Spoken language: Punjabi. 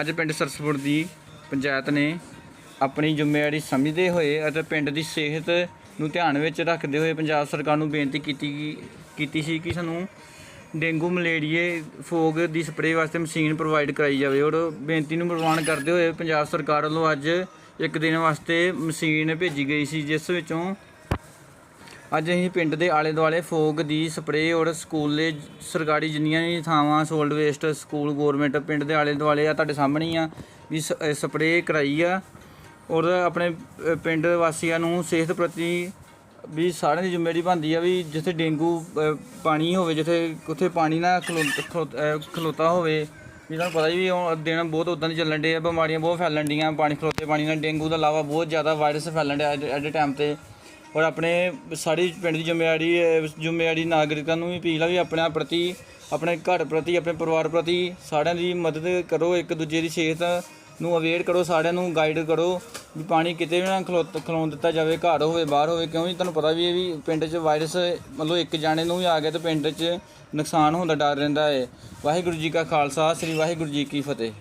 ਅੱਜ ਪਿੰਡ ਸਰਸਪੁਰ ਦੀ ਪੰਚਾਇਤ ਨੇ ਆਪਣੀ ਜ਼ਿੰਮੇਵਾਰੀ ਸਮਝਦੇ ਹੋਏ ਅਤੇ ਪਿੰਡ ਦੀ ਸਿਹਤ ਨੂੰ ਧਿਆਨ ਵਿੱਚ ਰੱਖਦੇ ਹੋਏ ਪੰਜਾਬ ਸਰਕਾਰ ਨੂੰ ਬੇਨਤੀ ਕੀਤੀ ਕੀਤੀ ਸੀ ਕਿ ਸਾਨੂੰ ਡੇਂਗੂ ਮਲੇਰੀਏ ਫੋਗ ਦੀ ਸਪਰੇਅ ਵਾਸਤੇ ਮਸ਼ੀਨ ਪ੍ਰੋਵਾਈਡ ਕਰਾਈ ਜਾਵੇ। ਔਰ ਬੇਨਤੀ ਨੂੰ ਪ੍ਰਵਾਨ ਕਰਦੇ ਹੋਏ ਪੰਜਾਬ ਸਰਕਾਰ ਵੱਲੋਂ ਅੱਜ ਇੱਕ ਦਿਨ ਵਾਸਤੇ ਮਸ਼ੀਨ ਭੇਜੀ ਗਈ ਸੀ, ਜਿਸ ਵਿੱਚੋਂ ਅੱਜ ਅਸੀਂ ਪਿੰਡ ਦੇ ਆਲੇ ਦੁਆਲੇ ਫੋਗ ਦੀ ਸਪਰੇਅ ਔਰ ਸਕੂਲੇ ਸਰਕਾਰੀ ਜਿੰਨੀਆਂ ਵੀ ਥਾਵਾਂ, ਸੋਲਡ ਵੇਸਟ ਸਕੂਲ ਗਵਰਨਮੈਂਟ ਪਿੰਡ ਦੇ ਆਲੇ ਦੁਆਲੇ ਆ, ਤੁਹਾਡੇ ਸਾਹਮਣੇ ਆ, ਵੀ ਸਪਰੇਅ ਕਰਾਈ ਆ। ਔਰ ਆਪਣੇ ਪਿੰਡ ਵਾਸੀਆਂ ਨੂੰ ਸਿਹਤ ਪ੍ਰਤੀ ਵੀ ਸਾਰਿਆਂ ਦੀ ਜ਼ਿੰਮੇਵਾਰੀ ਬਣਦੀ ਆ ਵੀ ਜਿੱਥੇ ਡੇਂਗੂ ਪਾਣੀ ਹੋਵੇ, ਜਿੱਥੇ, ਉੱਥੇ ਪਾਣੀ ਨਾ ਖਲੋ- ਖਲੋ- ਖਲੋਤਾ ਹੋਵੇ, ਵੀ ਤੁਹਾਨੂੰ ਪਤਾ ਹੀ ਵੀ ਉਹ ਦਿਨ ਬਹੁਤ ਉਦਾਂ ਦੀ ਚੱਲਣ ਡੇ ਆ, ਬਿਮਾਰੀਆਂ ਬਹੁਤ ਫੈਲਣ ਡੀਆਂ ਪਾਣੀ ਖਲੋਤੇ, ਪਾਣੀ ਨਾਲ ਡੇਂਗੂ ਦਾ ਇਲਾਵਾ ਬਹੁਤ ਜ਼ਿਆਦਾ ਵਾਇਰਸ ਫੈਲਣ ਡਿਆ ਐਟ ਟਾਈਮ ਤੇ। ਔਰ ਆਪਣੇ ਸਾਰੀ ਪਿੰਡ ਦੀ ਜ਼ਿੰਮੇਵਾਰੀ ਜ਼ਿੰਮੇਵਾਰੀ ਨਾਗਰਿਕਾਂ ਨੂੰ ਵੀ ਅਪੀਲ ਆ ਵੀ ਆਪਣੇ ਪ੍ਰਤੀ, ਆਪਣੇ ਘਰ ਪ੍ਰਤੀ, ਆਪਣੇ ਪਰਿਵਾਰ ਪ੍ਰਤੀ ਸਾਰਿਆਂ ਦੀ ਮਦਦ ਕਰੋ, ਇੱਕ ਦੂਜੇ ਦੀ ਸਿਹਤ ਨੂੰ ਅਵੇਅਰ ਕਰੋ, ਸਾਰਿਆਂ ਨੂੰ ਗਾਈਡ ਕਰੋ ਵੀ ਪਾਣੀ ਕਿਤੇ ਵੀ ਨਾ ਖਲੋ ਖਲੋਣ ਦਿੱਤਾ ਜਾਵੇ, ਘਰ ਹੋਵੇ, ਬਾਹਰ ਹੋਵੇ ਕਿਉਂਕਿ ਤੁਹਾਨੂੰ ਪਤਾ ਵੀ ਇਹ ਵੀ ਪਿੰਡ 'ਚ ਵਾਇਰਸ ਮਤਲਬ ਇੱਕ ਜਾਣੇ ਨੂੰ ਵੀ ਆ ਗਿਆ ਤਾਂ ਪਿੰਡ 'ਚ ਨੁਕਸਾਨ ਹੋਣ ਦਾ ਡਰ ਰਹਿੰਦਾ ਹੈ ਵਾਹਿਗੁਰੂ ਜੀ ਕਾ ਖਾਲਸਾ, ਸ੍ਰੀ ਵਾਹਿਗੁਰੂ ਜੀ ਕੀ ਫਤਿਹ।